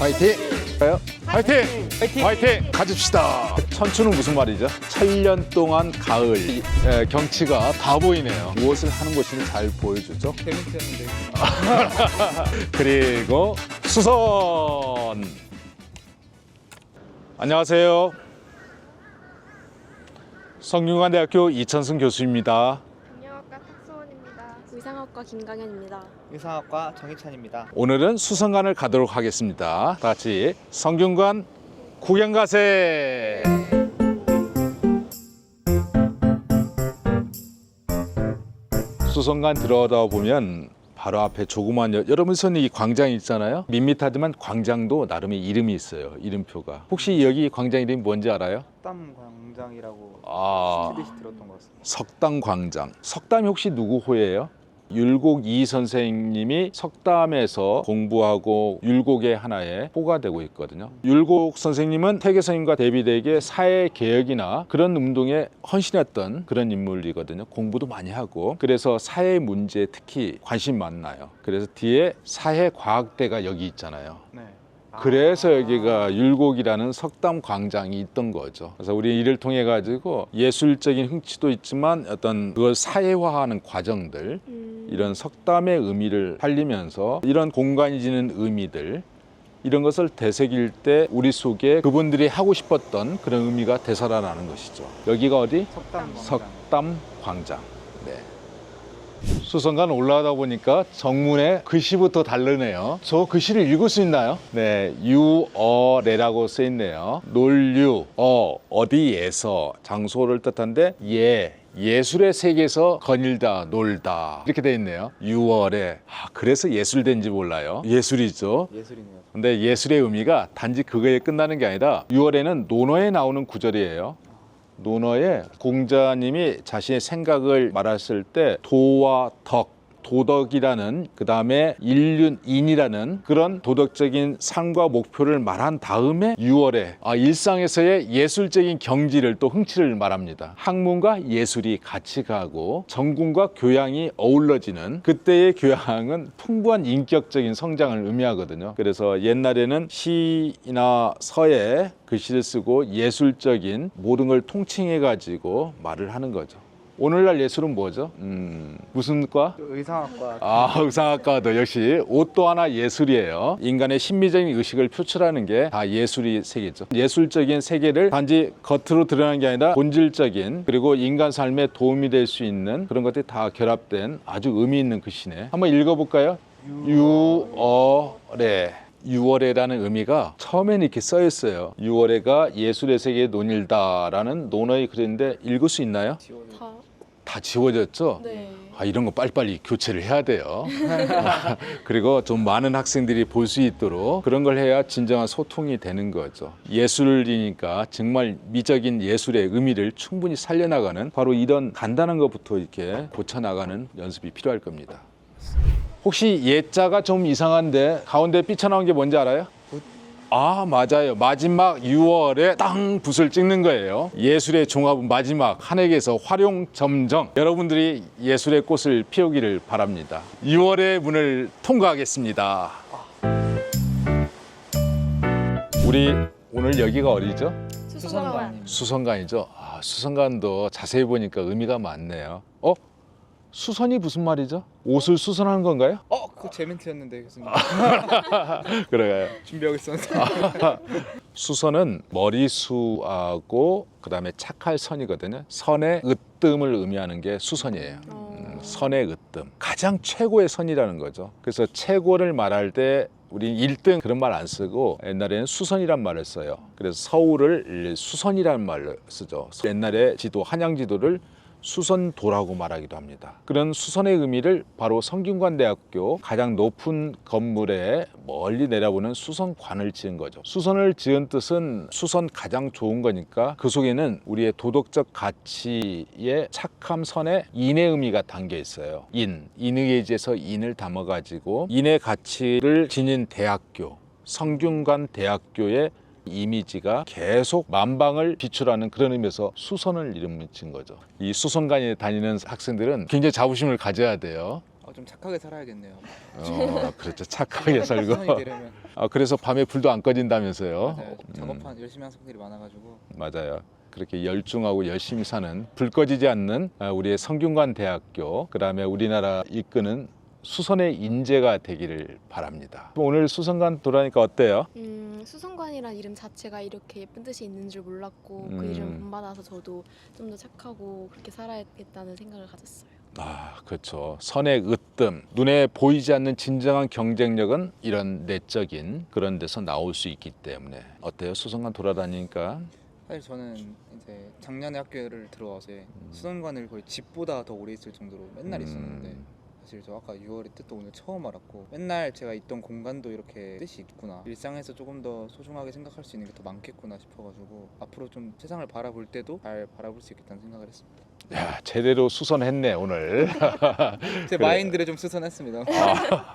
화이팅! 가요? 화이팅! 화이팅! 화이팅! 가집시다. 천추는 무슨 말이죠? 천년 동안 가을 예, 경치가 다 보이네요. 무엇을 하는 것인지 잘 보여주죠. 그리고 수선. 안녕하세요. 성균관대학교 이천승 교수입니다. 경영학과 탁소원입니다. 의상학과 김강현입니다. 의상학과 정희찬입니다. 오늘은 수성관을 가도록 하겠습니다. 다 같이 성균관 구경 가세. 수성관 들어가다 보면 바로 앞에 조그만 여, 여러분 손이 이 광장 있잖아요. 밋밋하지만 광장도 나름의 이름이 있어요. 이름표가. 혹시 여기 광장 이름이 뭔지 알아요? 땀 광장이라고 아, TBC 들었던 것 같습니다. 석담 광장. 석담이 혹시 누구 호예요? 율곡 이 선생님이 석담에서 공부하고 율곡의 하나의 호가 되고 있거든요. 율곡 선생님은 태계 선생님과 대비되게 사회 개혁이나 그런 운동에 헌신했던 그런 인물이거든요. 공부도 많이 하고 그래서 사회 문제에 특히 관심 많나요. 그래서 뒤에 사회 과학대가 여기 있잖아요. 네. 그래서 여기가 율곡이라는 석담 광장이 있던 거죠. 그래서 우리 이를 통해 가지고 예술적인 흥취도 있지만 어떤 그걸 사회화하는 과정들 음, 이런 석담의 의미를 살리면서 이런 공간이 지닌 의미들 이런 것을 되새길 때 우리 속에 그분들이 하고 싶었던 그런 의미가 되살아나는 것이죠. 여기가 어디? 석담 광장. 석담 광장. 네. 수성관 올라가다 보니까 정문에 글씨부터 다르네요. 저 글씨를 읽을 수 있나요? 네, 유어래라고 써 있네요. 놀유, 어, 어디에서 장소를 뜻한데 예. 예술의 세계에서 거닐다, 놀다 이렇게 돼 있네요. 6월에 아, 그래서 예술된지 몰라요. 예술이죠. 예술이네요. 근데 예술의 의미가 단지 그거에 끝나는 게 아니라 6월에는 논어에 나오는 구절이에요. 논어에 공자님이 자신의 생각을 말했을 때 도와 덕 도덕이라는 그 다음에 인륜 인이라는 그런 도덕적인 삶과 목표를 말한 다음에 6월에 아, 일상에서의 예술적인 경지를 또 흥치를 말합니다. 학문과 예술이 같이 가고 정군과 교양이 어우러지는 그때의 교양은 풍부한 인격적인 성장을 의미하거든요. 그래서 옛날에는 시나 서에 글씨를 쓰고 예술적인 모든 걸 통칭해 가지고 말을 하는 거죠. 오늘날 예술은 뭐죠? 음, 무슨 과? 의상학과 아, 의상학과도 역시 옷도 하나 예술이에요. 인간의 심미적인 의식을 표출하는 게 다 예술이 세계죠. 예술적인 세계를 단지 겉으로 드러나는 게 아니라 본질적인 그리고 인간 삶에 도움이 될 수 있는 그런 것들이 다 결합된 아주 의미 있는 글씨네. 한번 읽어볼까요? 유어래. 유월에라는 의미가 처음에는 이렇게 써 있어요. 유월에가 예술의 세계에 논일다라는 논어의 글인데 읽을 수 있나요? 다, 다 지워졌죠? 네. 아, 이런 거 빨리빨리 교체를 해야 돼요. 그리고 좀 많은 학생들이 볼 수 있도록 그런 걸 해야 진정한 소통이 되는 거죠. 예술이니까 정말 미적인 예술의 의미를 충분히 살려나가는 바로 이런 간단한 것부터 이렇게 고쳐나가는 연습이 필요할 겁니다. 혹시 예자가 좀 이상한데 가운데 삐쳐나온 게 뭔지 알아요? 아 맞아요. 마지막 6월에 땅 붓을 찍는 거예요. 예술의 종합은 마지막 한획에서 활용점정. 여러분들이 예술의 꽃을 피우기를 바랍니다. 6월의 문을 통과하겠습니다. 우리 오늘 여기가 어디죠? 수성관. 수성관이죠? 아, 수성관도 자세히 보니까 의미가 많네요. 어? 수선이 무슨 말이죠? 옷을 수선하는 건가요? 어, 그거 제 멘트였는데 교수님. 그래요 준비하고 있었는데. 수선은 머리수하고 그다음에 착할 선이거든요. 선의 으뜸을 의미하는 게 수선이에요. 어, 음, 선의 으뜸. 가장 최고의 선이라는 거죠. 그래서 최고를 말할 때 우리 1등 그런 말 안 쓰고 옛날에는 수선이란 말을 써요. 그래서 서울을 수선이라는 말을 쓰죠. 옛날에 지도 한양 지도를 수선도라고 말하기도 합니다. 그런 수선의 의미를 바로 성균관대학교 가장 높은 건물에 멀리 내려보는 수선관을 지은 거죠. 수선을 지은 뜻은 수선 가장 좋은 거니까 그 속에는 우리의 도덕적 가치의 착함 선에 인의 의미가 담겨 있어요. 인, 인의예지에서 인을 담아가지고 인의 가치를 지닌 대학교, 성균관 대학교의 이미지가 계속 만방을 비출하는 그런 의미에서 수선을 이름 붙인 거죠. 이 수선관에 다니는 학생들은 굉장히 자부심을 가져야 돼요. 어, 좀 착하게 살아야겠네요. 어, 그렇죠. 착하게 수선이 살고. 되려면 아, 그래서 밤에 불도 안 꺼진다면서요. 음, 작업한 열심히 한 성들이 많아가지고 맞아요. 그렇게 열중하고 열심히 사는 불 꺼지지 않는 아, 우리의 성균관 대학교 그다음에 우리나라 이끄는 수선의 인재가 되기를 바랍니다. 오늘 수선관 돌아니까 어때요? 음, 수성관이란 이름 자체가 이렇게 예쁜 뜻이 있는 줄 몰랐고 음. 그 이름 본받아서 저도 좀 더 착하고 그렇게 살아야겠다는 생각을 가졌어요. 아, 그렇죠. 선의 으뜸, 눈에 보이지 않는 진정한 경쟁력은 이런 내적인 그런 데서 나올 수 있기 때문에 어때요? 수선관 돌아다니니까 사실 저는 이제 작년에 학교를 들어와서 수선관을 거의 집보다 더 오래 있을 정도로 맨날 있었는데 음. 사실 저 아까 6월의 뜻도 오늘 처음 알았고 맨날 제가 있던 공간도 이렇게 뜻이 있구나 일상에서 조금 더 소중하게 생각할 수 있는 게 더 많겠구나 싶어가지고 앞으로 좀 세상을 바라볼 때도 잘 바라볼 수 있겠다는 생각을 했습니다 야, 제대로 수선했네 오늘. 제 그래. 마인드를 좀 수선했습니다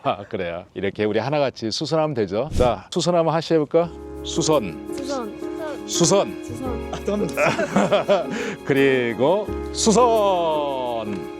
아, 그래요. 이렇게 우리 하나같이 수선하면 되죠. 자, 수선 한번 하시 해볼까? 수선, 수선, 수선, 수선. 아, 넌 그리고 수선.